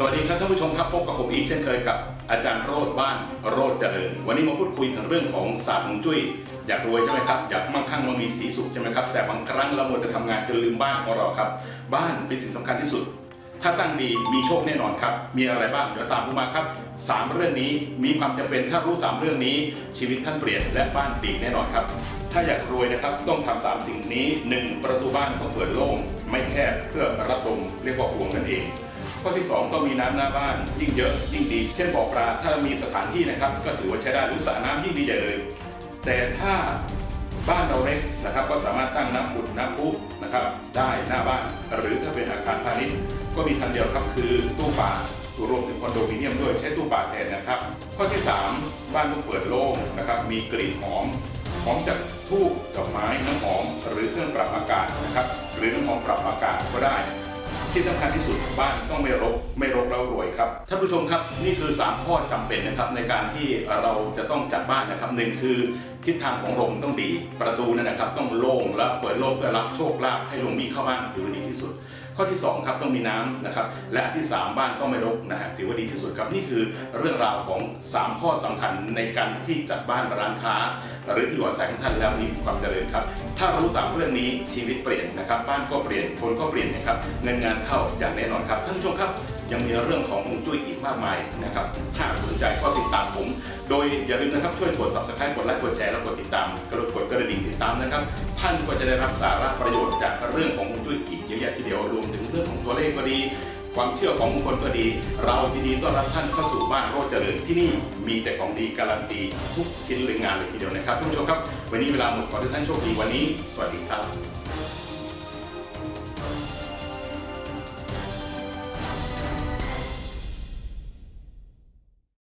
สวัสดีครับท่านผู้ชมครับพบกับผมอีกเช่นเคยกับอาจารย์โรดบ้านโรดเจริญ วันนี้มาพูดคุยถึงเรื่องของศาสตร์ฮวงจุ้ยอยากรวยใช่ไหมครับอยากมั่งคั่งมั่งมีสีสุขใช่ไหมครับแต่บางครั้งเราหมดจะทำงานจนลืมบ้านของเราครับ บ้านเป็นสิ่งสำคัญที่สุด ถ้าตั้งดีมีโชคแน่นอนครับ มีอะไรบ้างเดี๋ยวตามผมมาครับสามเรื่องนี้มีความจำเป็นถ้ารู้สามเรื่องนี้ ชีวิตท่านเปลี่ยนและบ้านดีแน่นอนครับ ถ้าอยากรวยนะครับต้องทำสามสิ่งนี้หนึ่งประตูบ้านต้องเปิดโล่งไม่แคบเพื่อรับลมเรียกว่าพวงนั่นเอง ข้อที่ 2 ต้องมีน้ำหน้าบ้านยิ่งเยอะยิ่งดี เช่นบ่อปลาถ้ามีสถานที่นะครับ ก็ถือว่าใช้ได้หรือสระน้ำยิ่งดีใหญ่เลย แต่ถ้าบ้านเราเล็กนะครับ ก็สามารถตั้งน้ำผุดน้ำพุนะครับ ได้หน้าบ้าน หรือถ้าเป็นอาคารพาณิชย์ก็มีทางเดียวครับคือตู้ปลารวมถึงคอนโดมิเนียมด้วยใช้ตู้ปลาแทนนะครับ ข้อที่ 3 บ้านต้องเปิดโล่งนะครับมีกลิ่นหอมหอมจากทูบดอกไม้น้ำหอม หรือเครื่องปรับอากาศนะครับ หรือน้ำหอมปรับอากาศก็ได้ ที่สำคัญที่สุดบ้านต้องไม่รกไม่รกแล้วรวยครับท่านผู้ชมครับนี่คือ 3 ข้อจำเป็นนะครับในการที่เราจะต้องจัดบ้านนะครับหนึ่งคือทิศทางของลมต้องดี ประตูนั่นนะครับ ต้องโล่งและเปิดโล่งเพื่อรับโชคลาภให้ลมวิ่งเข้าบ้านถือว่าดีที่สุด ข้อที่2ครับต้องมีน้ำนะครับและอันที่ 3 บ้านต้องไม่รกนะฮะถือว่าดีที่สุดครับนี่คือเรื่องราวของ 3 ข้อสำคัญในการที่จัดบ้านร้านค้า หรือที่อยู่อาศัยของท่านแล้วมีความเจริญครับ ถ้ารู้สามเรื่องนี้ชีวิตเปลี่ยนนะครับบ้านก็เปลี่ยนคนก็เปลี่ยนนะครับเงินงานเข้าอย่างแน่นอนครับท่านผู้ชมครับยังมีเรื่องของฮวงจุ้ยอีกมากมายนะครับ ถ้าสนใจก็ติดตามผม โดยอย่าลืมนะครับช่วยกด subscribe กดไลค์กดแชร์แล้วกดติดตามกระดกดกระดิ่งติดตามนะครับ ท่านก็จะได้รับสาระประโยชน์จากเรื่องของฮวงจุ้ยอีก ยอะแยะทีเดียวรวมถึงเรื่องของตัวเลขก็ดี ความเชื่อของมงคนก็ดี เรายินดีต้อนรับท่านเข้าสู่บ้านโรจเจริญที่นี่มีแต่ของดีการันตีทุกชิ้นหรืองานเลยทีเดียวนะครับท่านผู้ชมครับ วันนี้เวลาหมดขอให้ท่านโชคดีวันนี้ สวัสดีครับ